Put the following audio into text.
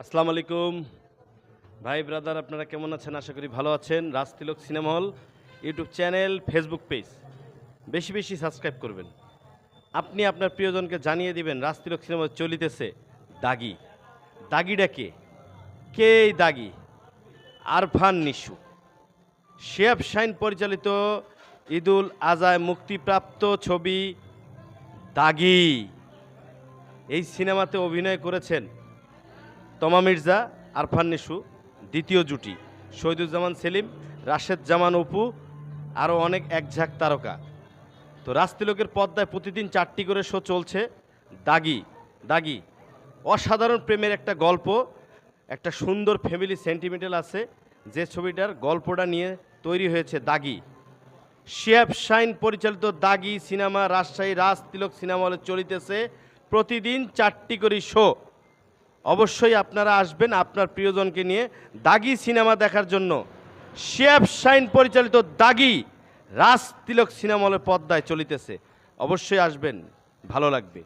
আসসালামু আলাইকুম। ভাই ব্রাদার আপনারা কেমন আছেন? আশা করি ভালো আছেন। Rajtilak cinema hall YouTube channel Facebook page বেশি বেশি সাবস্ক্রাইব করবেন। আপনি আপনার প্রিয়জনকে জানিয়ে দিবেন, রাজতিলক সিনেমা চলিতেছে দাগি। দাগিটা কে? কে দাগি? আরফান নিশু। শেফ শাইন পরিচালিত ঈদুল আজায় মুক্তিপ্রাপ্ত ছবি দাগি। এই সিনেমাতে অভিনয় করেছেন তমা মির্জা, আরফান নিশু, দ্বিতীয় জুটি, শহীদুজ্জামান সেলিম রাশেদ জামান অপু আরও অনেক একঝাক তারকা। তো রাস্তিলোকের পদ্মায় প্রতিদিন চারটি করে শো চলছে দাগি দাগি। অসাধারণ প্রেমের একটা গল্প, একটা সুন্দর ফ্যামিলি সেন্টিমেন্টাল আছে, যে ছবিটার গল্পটা নিয়ে তৈরি হয়েছে দাগি। শিয়াব শাইন পরিচালিত দাগি সিনেমা রাজশাহী রাজ তিলক সিনেমা হলে চলিতেছে প্রতিদিন চারটি করে শো। অবশ্যই আপনারা আসবেন আপনার প্রিয়জনকে নিয়ে দাগি সিনেমা দেখার জন্য। শেফ শাইন পরিচালিত দাগি রাজ তিলক সিনেমা হলে পদ্মায় চলিতেছে। অবশ্যই আসবেন, ভালো লাগবে।